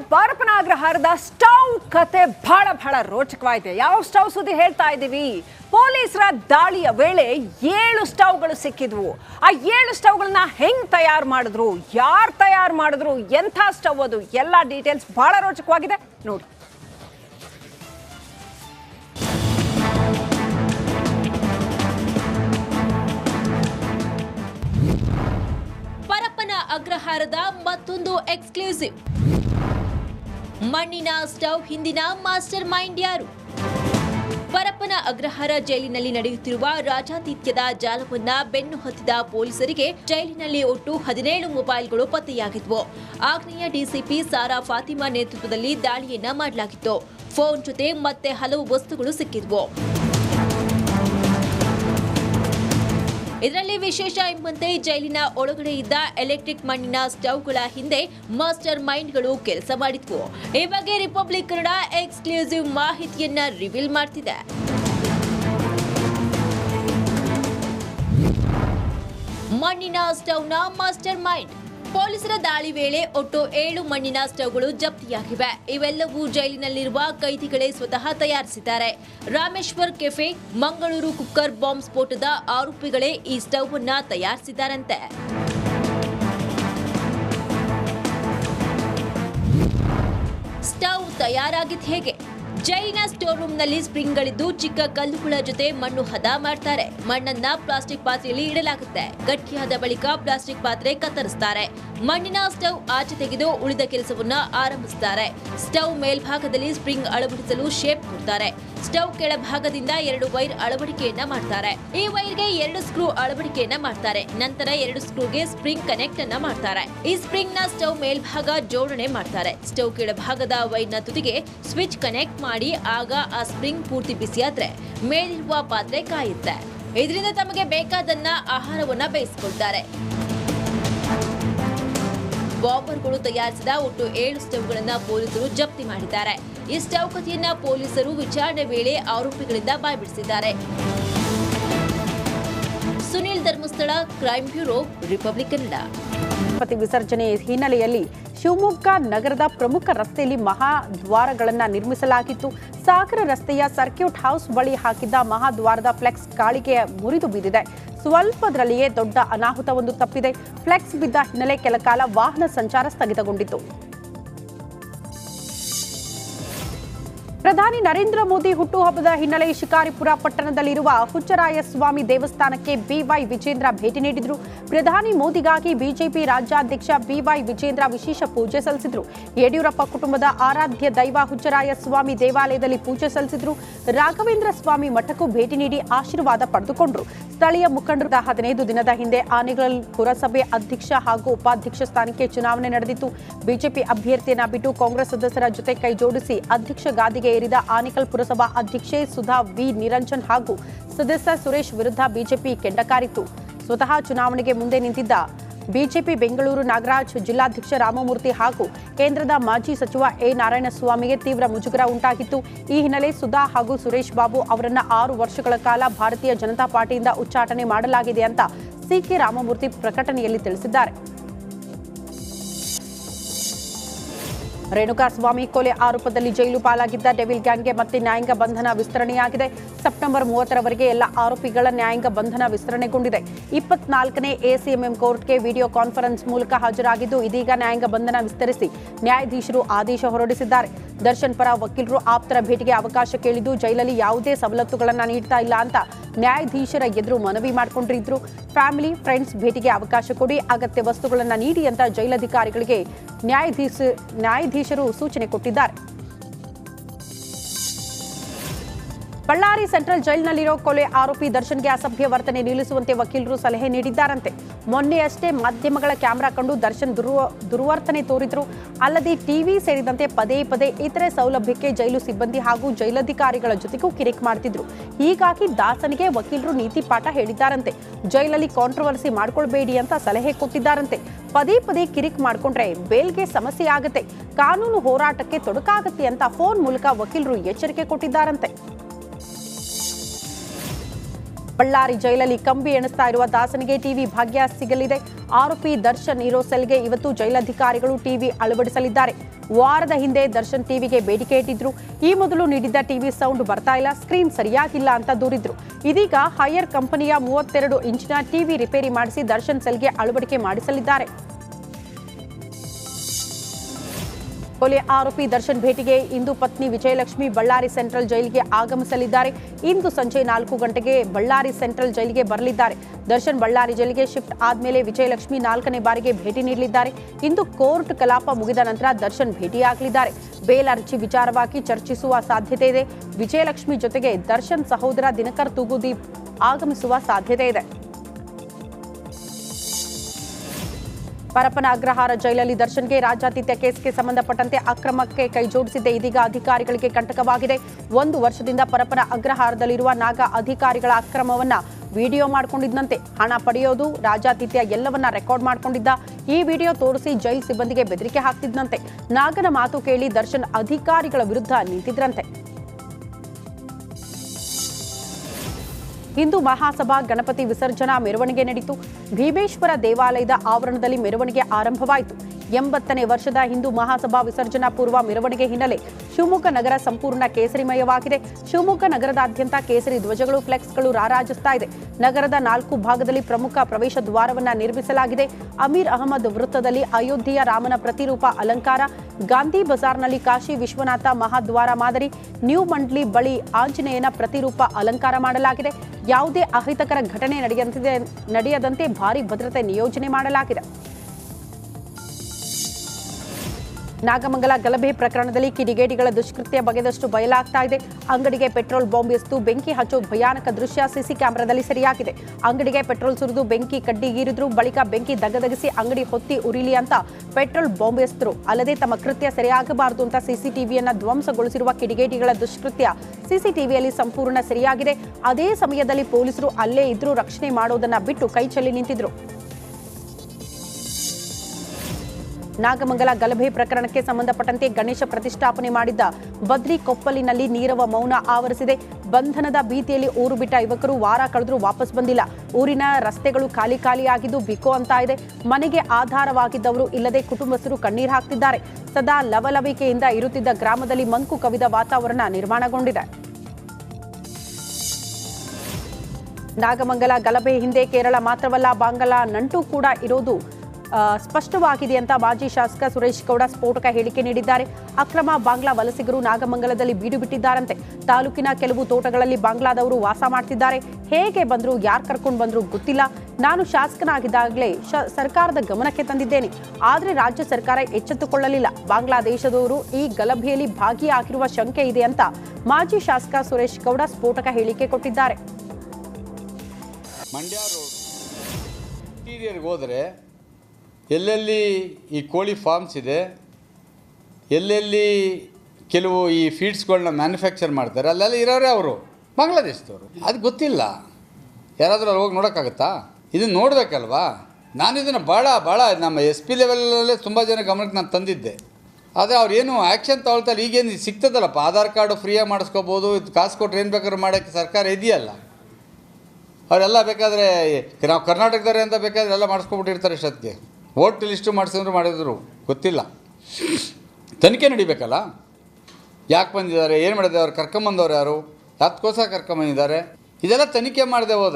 Back ಅಗ್ರಹಾರದ stove ಕತೆ ಬಹಳ ಬಹಳ ರೋಚಕವಾಗಿದೆ ಯಾವ ಸ್ಟವ್ ಸುದ್ದಿ ಹೇಳ್ತಾ ಇದ್ದೀವಿ? ಪೊಲೀಸರ ದಾಳಿಯ ವೇಳೆ ಏಳು ಸ್ಟವ್ಗಳು ಸಿಕ್ಕಿದ್ವು. ಆ ಏಳು ಸ್ಟವ್ಗಳನ್ನ ಹೆಂಗ್ ತಯಾರು ಮಾಡಿದ್ರು? ಯಾರು ತಯಾರು ಮಾಡಿದ್ರು? ಎಂಥ ಸ್ಟವ್ ಅದು? ಎಲ್ಲ ಡೀಟೇಲ್ಸ್ ಬಹಳ ರೋಚಕವಾಗಿದೆ. ನೋಡಿ. ಅಗ್ರಹಾರದ ಮತ್ತೊಂದು ಎಕ್ಸ್ಕ್ಲೂಸಿವ್. ಮಣ್ಣಿನ ಸ್ಟವ್ ಹಿಂದಿನ ಮಾಸ್ಟರ್ ಮೈಂಡ್ ಯಾರು? ಪರಪ್ಪನ ಅಗ್ರಹಾರ ಜೈಲಿನಲ್ಲಿ ನಡೆಯುತ್ತಿರುವ ರಾಜಾತಿಥ್ಯದ ಜಾಲವನ್ನ ಬೆನ್ನು ಹತ್ತಿದ ಪೊಲೀಸರಿಗೆ ಜೈಲಿನಲ್ಲಿ ಒಟ್ಟು ಹದಿನೇಳು ಮೊಬೈಲ್ಗಳು ಪತ್ತೆಯಾಗಿದ್ವು. ಆಗ್ನೇಯ ಡಿಸಿಪಿ ಸಾರಾ ಫಾತಿಮಾ ನೇತೃತ್ವದಲ್ಲಿ ದಾಳಿಯನ್ನ ಮಾಡಲಾಗಿತ್ತು. ಫೋನ್ ಜೊತೆ ಮತ್ತೆ ಹಲವು ವಸ್ತುಗಳು ಸಿಕ್ಕಿದ್ವು. ಇದರಲ್ಲಿ ವಿಶೇಷ ಎಂಬಂತೆ ಜೈಲಿನ ಒಳಗಡೆ ಇದ್ದ ಎಲೆಕ್ಟ್ರಿಕ್ ಮಣ್ಣಿನ ಸ್ಟವ್ಗಳ ಹಿಂದೆ ಮಾಸ್ಟರ್ ಮೈಂಡ್ಗಳು ಕೆಲಸ ಮಾಡಿದ್ವು. ಈ ಬಗ್ಗೆ ರಿಪಬ್ಲಿಕ್ ಕನ್ನಡ ಎಕ್ಸ್ಕ್ಲೂಸಿವ್ ಮಾಹಿತಿಯನ್ನ ರಿವೀಲ್ ಮಾಡ್ತಿದೆ. ಮಣ್ಣಿನ ಸ್ಟವ್ನ ಮಾಸ್ಟರ್ ಮೈಂಡ್ ಪೊಲೀಸರ ದಾಳಿ ವೇಳೆ ಒಟ್ಟು ಏಳು ಮಣ್ಣಿನ ಸ್ಟವ್ಗಳು ಜಪ್ತಿಯಾಗಿವೆ. ಇವೆಲ್ಲವೂ ಜೈಲಿನಲ್ಲಿರುವ ಕೈದಿಗಳೇ ಸ್ವತಃ ತಯಾರಿಸಿದ್ದಾರೆ. Rameshwar cafe, Mangaluru cooker bomb ಸ್ಫೋಟದ ಆರೋಪಿಗಳೇ ಈ ಸ್ಟವ್ ಅನ್ನ ತಯಾರಿಸಿದ್ದಾರಂತೆ. ಸ್ಟವ್ ತಯಾರಾಗಿದ್ದು ಹೇಗೆ? ಜೈಲಿನ ಸ್ಟೋರ್ ರೂಮ್ನಲ್ಲಿ ಸ್ಪ್ರಿಂಗ್ಗಳಿದ್ದು ಚಿಕ್ಕ ಕಲ್ಲುಗಳ ಜೊತೆ ಮಣ್ಣು ಹದ ಮಾಡ್ತಾರೆ. ಮಣ್ಣನ್ನ ಪ್ಲಾಸ್ಟಿಕ್ ಪಾತ್ರೆಯಲ್ಲಿ ಇಡಲಾಗುತ್ತೆ. ಗಟ್ಟಿಯಾದ ಬಳಿಕ ಪ್ಲಾಸ್ಟಿಕ್ ಪಾತ್ರೆ ಕತ್ತರಿಸ್ತಾರೆ. ಮಣ್ಣಿನ ಸ್ಟವ್ ಆಚೆ ತೆಗೆದು ಉಳಿದ ಕೆಲಸವನ್ನ ಆರಂಭಿಸುತ್ತಾರೆ ಸ್ಟವ್ ಮೇಲ್ಭಾಗದಲ್ಲಿ ಸ್ಪ್ರಿಂಗ್ ಅಳವಡಿಸಲು ಶೇಪ್ ಕೊಡ್ತಾರೆ. ಸ್ಟವ್ ಕೆಳಭಾಗದಿಂದ ಎರಡು ವೈರ್ ಅಳವಡಿಕೆಯನ್ನ ಮಾಡ್ತಾರೆ. ಈ ವೈರ್ಗೆ ಎರಡು ಸ್ಕ್ರೂ ಅಳವಡಿಕೆಯನ್ನ ಮಾಡ್ತಾರೆ. ನಂತರ ಎರಡು ಸ್ಕ್ರೂಗೆ ಸ್ಪ್ರಿಂಗ್ ಕನೆಕ್ಟ್ ಅನ್ನ ಮಾಡ್ತಾರೆ. ಈ ಸ್ಪ್ರಿಂಗ್ನ ಸ್ಟವ್ ಮೇಲ್ಭಾಗ ಜೋಡಣೆ ಮಾಡ್ತಾರೆ. ಸ್ಟವ್ ಕೆಳಭಾಗದ ವೈರ್ನ ತುದಿಗೆ ಸ್ವಿಚ್ ಕನೆಕ್ಟ್ ಮಾಡಿ ಆಗ ಆ ಸ್ಪ್ರಿಂಗ್ ಪೂರ್ತಿ ಬಿಸಿಯಾದ್ರೆ ಮೇಲಿರುವ ಪಾತ್ರೆ ಕಾಯುತ್ತೆ. ಇದರಿಂದ ತಮಗೆ ಬೇಕಾದನ್ನ ಆಹಾರವನ್ನ ಬೇಯಿಸ್ಕೊಳ್ತಾರೆ. ಬಾಂಬರ್ಗಳು ತಯಾರಿಸಿದ ಒಟ್ಟು ಏಳು ಸ್ಟೌಗಳನ್ನು ಪೊಲೀಸರು ಜಪ್ತಿ ಮಾಡಿದ್ದಾರೆ. ಈ ಸ್ಟವ್ ಕಥೆಯನ್ನ ಪೊಲೀಸರು ವಿಚಾರಣೆ ವೇಳೆ ಆರೋಪಿಗಳಿಂದ ಬಾಯ್ಬಿಡಿಸಿದ್ದಾರೆ. Sunil Dharmasthala, crime bureau, republic Kannada. Ganapati ವಿಸರ್ಜನೆ ಹಿನ್ನೆಲೆಯಲ್ಲಿ ಶಿವಮೊಗ್ಗ ನಗರದ ಪ್ರಮುಖ ರಸ್ತೆಯಲ್ಲಿ ಮಹಾದ್ವಾರಗಳನ್ನು ನಿರ್ಮಿಸಲಾಗಿತ್ತು. ಸಾಗರ ರಸ್ತೆಯ ಸರ್ಕ್ಯೂಟ್ ಹೌಸ್ ಬಳಿ ಹಾಕಿದ್ದ ಮಹಾದ್ವಾರದ ಫ್ಲೆಕ್ಸ್ ಗಾಳಿಗೆ ಮುರಿದು ಬಿದ್ದಿದೆ ಸ್ವಲ್ಪದರಲ್ಲಿಯೇ ದೊಡ್ಡ ಅನಾಹುತವೊಂದು ತಪ್ಪಿದೆ. ಫ್ಲೆಕ್ಸ್ ಬಿದ್ದ ಹಿನ್ನೆಲೆ ಕೆಲ ಕಾಲ ವಾಹನ ಸಂಚಾರ ಸ್ಥಗಿತಗೊಂಡಿತ್ತು. ಪ್ರಧಾನಿ ನರೇಂದ್ರ ಮೋದಿ ಹುಟ್ಟುಹಬ್ಬದ ಹಿನ್ನೆಲೆ ಶಿಕಾರಿಪುರ ಪಟ್ಟಣದಲ್ಲಿರುವ ಹುಚ್ಚರಾಯಸ್ವಾಮಿ ದೇವಸ್ಥಾನಕ್ಕೆ ಬಿವೈ ವಿಜೇಂದ್ರ ಭೇಟಿ ನೀಡಿದ್ರು. ಪ್ರಧಾನಿ ಮೋದಿಗಾಗಿ ಬಿಜೆಪಿ ರಾಜ್ಯಾಧ್ಯಕ್ಷ ಬಿವೈ ವಿಜೇಂದ್ರ ವಿಶೇಷ ಪೂಜೆ ಸಲ್ಲಿಸಿದ್ರು. ಯಡಿಯೂರಪ್ಪ ಕುಟುಂಬದ ಆರಾಧ್ಯ ದೈವ ಹುಚ್ಚರಾಯಸ್ವಾಮಿ ದೇವಾಲಯದಲ್ಲಿ ಪೂಜೆ ಸಲ್ಲಿಸಿದ್ರು. ರಾಘವೇಂದ್ರ ಸ್ವಾಮಿ ಮಠಕ್ಕೂ ಭೇಟಿ ನೀಡಿ ಆಶೀರ್ವಾದ ಪಡೆದುಕೊಂಡ್ರು. ಸ್ಥಳೀಯ ಮುಖಂಡರ ಹದಿನೈದು ದಿನದ ಹಿಂದೆ ಆನೆಗಲ್ ಪುರಸಭೆ ಅಧ್ಯಕ್ಷ ಹಾಗೂ ಉಪಾಧ್ಯಕ್ಷ ಸ್ಥಾನಕ್ಕೆ ಚುನಾವಣೆ ನಡೆದಿತ್ತು. ಬಿಜೆಪಿ ಅಭ್ಯರ್ಥಿಯನ್ನ ಬಿಟ್ಟು ಕಾಂಗ್ರೆಸ್ ಸದಸ್ಯರ ಜೊತೆ ಕೈ ಜೋಡಿಸಿ ಅಧ್ಯಕ್ಷ ಗಾದಿಗೆ ಏರಿದ ಆನಿಕಲ್ ಪುರಸಭಾ ಅಧ್ಯಕ್ಷೆ ಸುಧಾ ವಿ. ನಿರಂಜನ್ ಹಾಗೂ ಸದಸ್ಯ ಸುರೇಶ್ ವಿರುದ್ಧ ಬಿಜೆಪಿ ಕೆಂಡಕಾರಿತು ಸ್ವತಃ ಚುನಾವಣೆಗೆ ಮುಂದೆ ನಿಂತಿದ್ದ ಬಿಜೆಪಿ ಬೆಂಗಳೂರು ನಾಗರಾಜ್ ಜಿಲ್ಲಾಧ್ಯಕ್ಷ ರಾಮಮೂರ್ತಿ ಹಾಗೂ ಕೇಂದ್ರದ ಮಾಜಿ ಸಚಿವ ಎ. ನಾರಾಯಣಸ್ವಾಮಿಗೆ ತೀವ್ರ ಮುಜುಗರ ಉಂಟಾಗಿತ್ತು. ಈ ಹಿನ್ನೆಲೆ ಸುಧಾ ಹಾಗೂ ಸುರೇಶ್ ಬಾಬು ಅವರನ್ನ ಆರು ವರ್ಷಗಳ ಕಾಲ ಭಾರತೀಯ ಜನತಾ ಪಾರ್ಟಿಯಿಂದ ಉಚ್ಚಾಟನೆ ಮಾಡಲಾಗಿದೆ ಅಂತ ಸಿಕೆ ರಾಮಮೂರ್ತಿ ಪ್ರಕಟಣೆಯಲ್ಲಿ ತಿಳಿಸಿದ್ದಾರೆ. ರೇಣುಕಾಸ್ವಾಮಿ ಕೊಲೆ ಆರೋಪದಲ್ಲಿ ಜೈಲು ಪಾಲಾಗಿದ್ದ ಡೆವಿಲ್ ಗ್ಯಾಂಗ್ಗೆ ಮತ್ತೆ ನ್ಯಾಯಾಂಗ ಬಂಧನ ವಿಸ್ತರಣೆಯಾಗಿದೆ. ಸೆಪ್ಟೆಂಬರ್ ಮೂವತ್ತರವರೆಗೆ ಎಲ್ಲ ಆರೋಪಿಗಳ ನ್ಯಾಯಾಂಗ ಬಂಧನ ವಿಸ್ತರಣೆಗೊಂಡಿದೆ. ಇಪ್ಪತ್ನಾಲ್ಕನೇ ಎಸಿಎಂಎಂ ಕೋರ್ಟ್ಗೆ ವಿಡಿಯೋ ಕಾನ್ಫರೆನ್ಸ್ ಮೂಲಕ ಹಾಜರಾಗಿದ್ದು, ಇದೀಗ ನ್ಯಾಯಾಂಗ ಬಂಧನ ವಿಸ್ತರಿಸಿ ನ್ಯಾಯಾಧೀಶರು ಆದೇಶ ಹೊರಡಿಸಿದ್ದಾರೆ. ದರ್ಶನ್ ಪರ ವಕೀಲರು ಆಪ್ತರ ಭೇಟಿಗೆ ಅವಕಾಶ ಕೇಳಿದ್ದು ಜೈಲಲ್ಲಿ ಯಾವುದೇ ಸವಲತ್ತುಗಳನ್ನು ನೀಡ್ತಾ ಇಲ್ಲ ಅಂತ ನ್ಯಾಯಾಧೀಶರ ಎದುರು ಮನವಿ ಮಾಡಿಕೊಂಡಿದ್ರು. ಫ್ಯಾಮಿಲಿ, ಫ್ರೆಂಡ್ಸ್ ಭೇಟಿಗೆ ಅವಕಾಶ ಕೊಡಿ, ಅಗತ್ಯ ವಸ್ತುಗಳನ್ನು ನೀಡಿ ಅಂತ ಜೈಲಧಿಕಾರಿಗಳಿಗೆ ನ್ಯಾಯಾಧೀಶ ನ್ಯಾಯಾಧೀಶರು ಸೂಚನೆ ಕೊಟ್ಟಿದ್ದಾರೆ. ಬಳ್ಳಾರಿ ಸೆಂಟ್ರಲ್ ಜೈಲ್ನಲ್ಲಿರೋ ಕೊಲೆ ಆರೋಪಿ ದರ್ಶನ್ಗೆ ಅಸಭ್ಯ ವರ್ತನೆ ನಿಲ್ಲಿಸುವಂತೆ ವಕೀಲರು ಸಲಹೆ ನೀಡಿದ್ದಾರಂತೆ. ಮೊನ್ನೆಯಷ್ಟೇ ಮಾಧ್ಯಮಗಳ ಕ್ಯಾಮೆರಾ ಕಂಡು ದರ್ಶನ್ ದುರ್ವ, ದುರ್ವರ್ತನೆ ತೋರಿದ್ರು. ಅಲ್ಲದೆ ಟಿವಿ ಸೇರಿದಂತೆ ಪದೇ ಪದೇ ಇತರೆ ಸೌಲಭ್ಯಕ್ಕೆ ಜೈಲು ಸಿಬ್ಬಂದಿ ಹಾಗೂ ಜೈಲಧಿಕಾರಿಗಳ ಜೊತೆಗೂ ಕಿರಿಕ್ ಮಾಡ್ತಿದ್ರು. ಹೀಗಾಗಿ ದಾಸನಿಗೆ ವಕೀಲರು ನೀತಿ ಪಾಠ ಹೇಳಿದ್ದಾರಂತೆ. ಜೈಲಲ್ಲಿ ಕಾಂಟ್ರವರ್ಸಿ ಮಾಡ್ಕೊಳ್ಬೇಡಿ ಅಂತ ಸಲಹೆ ಕೊಟ್ಟಿದ್ದಾರಂತೆ. ಪದೇ ಪದೇ ಕಿರಿಕ್ ಮಾಡ್ಕೊಂಡ್ರೆ ಬೇಲ್ಗೆ ಸಮಸ್ಯೆ ಆಗುತ್ತೆ. ಕಾನೂನು ಹೋರಾಟಕ್ಕೆ ತೊಡಕಾಗುತ್ತೆ ಅಂತ ಫೋನ್ ಮೂಲಕ ವಕೀಲರು ಎಚ್ಚರಿಕೆ ಕೊಟ್ಟಿದ್ದಾರಂತೆ. ಬಳ್ಳಾರಿ ಜೈಲಲ್ಲಿ ಕಂಬಿ ಎಣಿಸ್ತಾ ಇರುವ ದಾಸನಿಗೆ ಟಿವಿ ಭಾಗ್ಯ ಸಿಗಲಿದೆ. ಆರೋಪಿ ದರ್ಶನ್ ಇರೋ ಸೆಲ್ಗೆ ಇವತ್ತು ಜೈಲಧಿಕಾರಿಗಳು ಟಿವಿ ಅಳವಡಿಸಲಿದ್ದಾರೆ. ವಾರದ ಹಿಂದೆ ದರ್ಶನ್ ಟಿವಿಗೆ ಬೇಡಿಕೆ ಇಟ್ಟಿದ್ರು. ಈ ಮೊದಲು ನೀಡಿದ್ದ ಟಿವಿ ಸೌಂಡ್ ಬರ್ತಾ ಇಲ್ಲ, ಸ್ಕ್ರೀನ್ ಸರಿಯಾಗಿಲ್ಲ ಅಂತ ದೂರಿದ್ರು. ಇದೀಗ ಹೈಯರ್ ಕಂಪನಿಯ ಮೂವತ್ತೆರಡು ಇಂಚಿನ ಟಿವಿ ರಿಪೇರಿ ಮಾಡಿಸಿ ದರ್ಶನ್ ಸೆಲ್ಗೆ ಅಳವಡಿಕೆ ಮಾಡಿಸಲಿದ್ದಾರೆ. ಕೊಲೆ ಆರೋಪಿ ದರ್ಶನ್ ಭೇಟಿಗೆ ಇಂದು ಪತ್ನಿ ವಿಜಯಲಕ್ಷ್ಮಿ ಬಳ್ಳಾರಿ ಸೆಂಟ್ರಲ್ ಜೈಲಿಗೆ ಆಗಮಿಸಲಿದ್ದಾರೆ. ಇಂದು ಸಂಜೆ ನಾಲ್ಕು ಗಂಟೆಗೆ ಬಳ್ಳಾರಿ ಸೆಂಟ್ರಲ್ ಜೈಲಿಗೆ ಬರಲಿದ್ದಾರೆ. ದರ್ಶನ್ ಬಳ್ಳಾರಿ ಜೈಲಿಗೆ ಶಿಫ್ಟ್ ಆದಮೇಲೆ ವಿಜಯಲಕ್ಷ್ಮಿ ನಾಲ್ಕನೇ ಬಾರಿಗೆ ಭೇಟಿ ನೀಡಲಿದ್ದಾರೆ. ಇಂದು ಕೋರ್ಟ್ ಕಲಾಪ ಮುಗಿದ ನಂತರ ದರ್ಶನ್ ಭೇಟಿಯಾಗಲಿದ್ದಾರೆ. ಬೇಲ್ ಅರ್ಜಿ ವಿಚಾರವಾಗಿ ಚರ್ಚಿಸುವ ಸಾಧ್ಯತೆ ಇದೆ. ವಿಜಯಲಕ್ಷ್ಮಿ ಜೊತೆಗೆ ದರ್ಶನ್ ಸಹೋದರ ದಿನಕರ್ ತೂಗುದೀಪ್ ಆಗಮಿಸುವ ಸಾಧ್ಯತೆ ಇದೆ. ಪರಪ್ಪನ ಅಗ್ರಹಾರ ಜೈಲಲ್ಲಿ ದರ್ಶನ್ಗೆ ರಾಜ್ಯಾತಿಥ್ಯ ಕೇಸ್ಗೆ ಸಂಬಂಧಪಟ್ಟಂತೆ ಅಕ್ರಮಕ್ಕೆ ಕೈಜೋಡಿಸಿದ್ದೆ ಇದೀಗ ಅಧಿಕಾರಿಗಳಿಗೆ ಕಂಟಕವಾಗಿದೆ. ಒಂದು ವರ್ಷದಿಂದ ಪರಪ್ಪನ ಅಗ್ರಹಾರದಲ್ಲಿರುವ ನಾಗ ಅಧಿಕಾರಿಗಳ ಅಕ್ರಮವನ್ನ ವಿಡಿಯೋ ಮಾಡಿಕೊಂಡಿದ್ದಂತೆ ಹಣ ಪಡೆಯೋದು ರಾಜಾತಿಥ್ಯ ಎಲ್ಲವನ್ನ ರೆಕಾರ್ಡ್ ಮಾಡಿಕೊಂಡಿದ್ದ. ಈ ವಿಡಿಯೋ ತೋರಿಸಿ ಜೈಲ್ ಸಿಬ್ಬಂದಿಗೆ ಬೆದರಿಕೆ ಹಾಕ್ತಿದ್ದಂತೆ ನಾಗನ ಮಾತು ಕೇಳಿ ದರ್ಶನ್ ಅಧಿಕಾರಿಗಳ ವಿರುದ್ಧ ನಿಂತಿದ್ರಂತೆ. ಇಂದು ಮಹಾಸಭಾ ಗಣಪತಿ ವಿಸರ್ಜನಾ ಮೆರವಣಿಗೆ ನಡೆಯಿತು ಭೀಮೇಶ್ವರ ದೇವಾಲಯದ ಆವರಣದಲ್ಲಿ ಮೆರವಣಿಗೆ ಆರಂಭವಾಯಿತು. ಎಂಬತ್ತನೇ ವರ್ಷದ ಹಿಂದೂ ಮಹಾಸಭಾ ವಿಸರ್ಜನಾ ಪೂರ್ವ ಮೆರವಣಿಗೆ ಹಿನ್ನೆಲೆ ಶಿವಮೊಗ್ಗ ನಗರ ಸಂಪೂರ್ಣ ಕೇಸರಿಮಯವಾಗಿದೆ. ಶಿವಮೊಗ್ಗ ನಗರದಾದ್ಯಂತ ಕೇಸರಿ ಧ್ವಜಗಳು, ಫ್ಲೆಕ್ಸ್ಗಳು ರಾರಾಜಿಸ್ತಾ ಇದೆ. ನಗರದ ನಾಲ್ಕು ಭಾಗದಲ್ಲಿ ಪ್ರಮುಖ ಪ್ರವೇಶ ದ್ವಾರವನ್ನ ನಿರ್ಮಿಸಲಾಗಿದೆ. ಅಮೀರ್ ಅಹಮದ್ ವೃತ್ತದಲ್ಲಿ ಅಯೋಧ್ಯೆಯ ರಾಮನ ಪ್ರತಿರೂಪ ಅಲಂಕಾರ, ಗಾಂಧಿ ಬಜಾರ್ನಲ್ಲಿ ಕಾಶಿ ವಿಶ್ವನಾಥ ಮಹಾದ್ವಾರ ಮಾದರಿ, ನ್ಯೂ ಮಂಡ್ಲಿ ಬಳಿ ಆಂಜನೇಯನ ಪ್ರತಿರೂಪ ಅಲಂಕಾರ ಮಾಡಲಾಗಿದೆ. ಯಾವುದೇ ಅಹಿತಕರ ಘಟನೆ ನಡೆಯಂತಿದೆ, ನಡೆಯದಂತೆ ಭಾರಿ ಭದ್ರತೆ ನಿಯೋಜನೆ ಮಾಡಲಾಗಿದೆ. ನಾಗಮಂಗಲ ಗಲಭೆ ಪ್ರಕರಣದಲ್ಲಿ ಕಿಡಿಗೇಡಿಗಳ ದುಷ್ಕೃತ್ಯ ಬಗೆದಷ್ಟು ಬಯಲಾಗ್ತಾ ಇದೆ. ಅಂಗಡಿಗೆ ಪೆಟ್ರೋಲ್ ಬಾಂಬ್ ಎಸ್ತು ಬೆಂಕಿ ಹಚ್ಚೋ ಭಯಾನಕ ದೃಶ್ಯ ಸಿಸಿ ಕ್ಯಾಮೆರಾದಲ್ಲಿ ಸೆರೆಯಾಗಿದೆ. ಅಂಗಡಿಗೆ ಪೆಟ್ರೋಲ್ ಸುರಿದು ಬೆಂಕಿ ಕಡ್ಡಿಗೀರಿದ್ರು ಬಳಿಕ ಬೆಂಕಿ ದಗದಗಿಸಿ ಅಂಗಡಿ ಹೊತ್ತಿ ಉರಿಲಿ ಅಂತ ಪೆಟ್ರೋಲ್ ಬಾಂಬ್ ಎಸೆದ್ರು ಅಲ್ಲದೆ ತಮ್ಮ ಕೃತ್ಯ ಸೆರೆಯಾಗಬಾರದು ಅಂತ ಸಿಸಿಟಿವಿಯನ್ನ ಧ್ವಂಸಗೊಳಿಸಿರುವ ಕಿಡಿಗೇಡಿಗಳ ದುಷ್ಕೃತ್ಯ ಸಿಸಿಟಿವಿಯಲ್ಲಿ ಸಂಪೂರ್ಣ ಸೆರೆಯಾಗಿದೆ. ಅದೇ ಸಮಯದಲ್ಲಿ ಪೊಲೀಸರು ಅಲ್ಲೇ ಇದ್ರೂ ರಕ್ಷಣೆ ಮಾಡೋದನ್ನ ಬಿಟ್ಟು ಕೈಚೆಲ್ಲಿ ನಿಂತಿದ್ರು. ನಾಗಮಂಗಲ ಗಲಭೆ ಪ್ರಕರಣಕ್ಕೆ ಸಂಬಂಧಪಟ್ಟಂತೆ ಗಣೇಶ ಪ್ರತಿಷ್ಠಾಪನೆ ಮಾಡಿದ್ದ ಬದ್ರಿ ಕೊಪ್ಪಲಿನಲ್ಲಿ ನೀರವ ಮೌನ ಆವರಿಸಿದೆ. ಬಂಧನದ ಭೀತಿಯಲ್ಲಿ ಊರು ಬಿಟ್ಟ ಯುವಕರು ವಾರ ಕಳೆದರೂ ವಾಪಸ್ ಬಂದಿಲ್ಲ. ಊರಿನ ರಸ್ತೆಗಳು ಖಾಲಿ ಖಾಲಿಯಾಗಿದ್ದು ಬಿಕೋ ಅಂತ ಇದೆ. ಮನೆಗೆ ಆಧಾರವಾಗಿದ್ದವರು ಇಲ್ಲದೆ ಕುಟುಂಬಸ್ಥರು ಕಣ್ಣೀರು ಹಾಕ್ತಿದ್ದಾರೆ. ಸದಾ ಲವಲವಿಕೆಯಿಂದ ಇರುತ್ತಿದ್ದ ಗ್ರಾಮದಲ್ಲಿ ಮಂಕು ಕವಿದ ವಾತಾವರಣ ನಿರ್ಮಾಣಗೊಂಡಿದೆ. ನಾಗಮಂಗಲ ಗಲಭೆ ಹಿಂದೆ ಕೇರಳ ಮಾತ್ರವಲ್ಲ, ಬಾಂಗ್ಲಾ ನಂಟು ಕೂಡ ಇರೋದು ಸ್ಪಷ್ಟವಾಗಿದೆ ಅಂತ ಮಾಜಿ ಶಾಸಕ ಸುರೇಶ್ ಗೌಡ ಸ್ಫೋಟಕ ಹೇಳಿಕೆ ನೀಡಿದ್ದಾರೆ. ಅಕ್ರಮ ಬಾಂಗ್ಲಾ ವಲಸಿಗರು ನಾಗಮಂಗಲದಲ್ಲಿ ಬೀಡು ಬಿಟ್ಟಿದ್ದಾರಂತೆ. ತಾಲೂಕಿನ ಕೆಲವು ತೋಟಗಳಲ್ಲಿ ಬಾಂಗ್ಲಾದವರು ವಾಸ ಮಾಡ್ತಿದ್ದಾರೆ. ಹೇಗೆ ಬಂದ್ರು, ಯಾರು ಕರ್ಕೊಂಡು ಬಂದ್ರು ಗೊತ್ತಿಲ್ಲ. ನಾನು ಶಾಸಕನಾಗಿದ್ದಾಗಲೇ ಸರ್ಕಾರದ ಗಮನಕ್ಕೆ ತಂದಿದ್ದೇನೆ. ಆದರೆ ರಾಜ್ಯ ಸರ್ಕಾರ ಎಚ್ಚೆತ್ತುಕೊಳ್ಳಲಿಲ್ಲ. ಬಾಂಗ್ಲಾದೇಶದವರು ಈ ಗಲಭೆಯಲ್ಲಿ ಭಾಗಿಯಾಗಿರುವ ಶಂಕೆ ಇದೆ ಅಂತ ಮಾಜಿ ಶಾಸಕ ಸುರೇಶ್ ಗೌಡ ಸ್ಫೋಟಕ ಹೇಳಿಕೆ ಕೊಟ್ಟಿದ್ದಾರೆ. ಮಂಡ್ಯ ರೋಡ್ ಇಂಟೀರಿಯರ್ಗೆ ಹೋದರೆ ಎಲ್ಲೆಲ್ಲಿ ಈ ಕೋಳಿ ಫಾರ್ಮ್ಸ್ ಇದೆ, ಎಲ್ಲೆಲ್ಲಿ ಕೆಲವು ಈ ಫೀಡ್ಸ್ಗಳನ್ನ ಮ್ಯಾನುಫ್ಯಾಕ್ಚರ್ ಮಾಡ್ತಾರೆ, ಅಲ್ಲೆಲ್ಲ ಇರೋರೇ ಅವರು, ಬಾಂಗ್ಲಾದೇಶದವರು. ಅದು ಗೊತ್ತಿಲ್ಲ. ಯಾರಾದರೂ ಅಲ್ಲಿ ಹೋಗಿ ನೋಡೋಕ್ಕಾಗತ್ತಾ? ಇದನ್ನು ನೋಡಬೇಕಲ್ವಾ? ನಾನು ಇದನ್ನು ಭಾಳ ಭಾಳ ನಮ್ಮ ಎಸ್ ಪಿ ಲೆವೆಲಲ್ಲೇ ತುಂಬ ಜನ ಗಮನಕ್ಕೆ ನಾನು ತಂದಿದ್ದೆ. ಆದರೆ ಅವ್ರು ಏನು ಆ್ಯಕ್ಷನ್ ತಗೊಳ್ತಾರೆ ಈಗೇನು ಸಿಗ್ತದಲ್ಲಪ್ಪ? ಆಧಾರ್ ಕಾರ್ಡು ಫ್ರೀಯಾಗಿ ಮಾಡಿಸ್ಕೋಬೋದು, ಇದು ಕಾಸು ಕೊಟ್ಟರೆ ಏನು ಬೇಕಾದ್ರೂ ಮಾಡೋಕ್ಕೆ ಸರ್ಕಾರ ಇದೆಯಲ್ಲ? ಅವರೆಲ್ಲ ಬೇಕಾದರೆ ನಾವು ಕರ್ನಾಟಕದವರೇ ಅಂತ ಬೇಕಾದ್ರೆ ಎಲ್ಲ ಮಾಡಿಸ್ಕೊಬಿಟ್ಟಿರ್ತಾರೆ ಇಷ್ಟೊತ್ತಿಗೆ ವೋಟ್ ಲಿಸ್ಟ್ ಮಾಡಿಸಿದ್ರು ಮಾಡಿದ್ರು. ಗೊತ್ತಿಲ್ಲ. ತನಿಖೆ ನಡಿಬೇಕಲ್ಲ? ಯಾಕೆ ಬಂದಿದ್ದಾರೆ? ಏನು ಮಾಡಿದ್ದಾರೆ? ಅವ್ರು ಕರ್ಕೊಂಬಂದವ್ರು ಯಾರು? ಯಾತ್ಕೋಸ್ಕರ ಕರ್ಕೊಂಬಂದಿದ್ದಾರೆ? ಇದೆಲ್ಲ ತನಿಖೆ ಮಾಡದೆ ಹೋದರೆ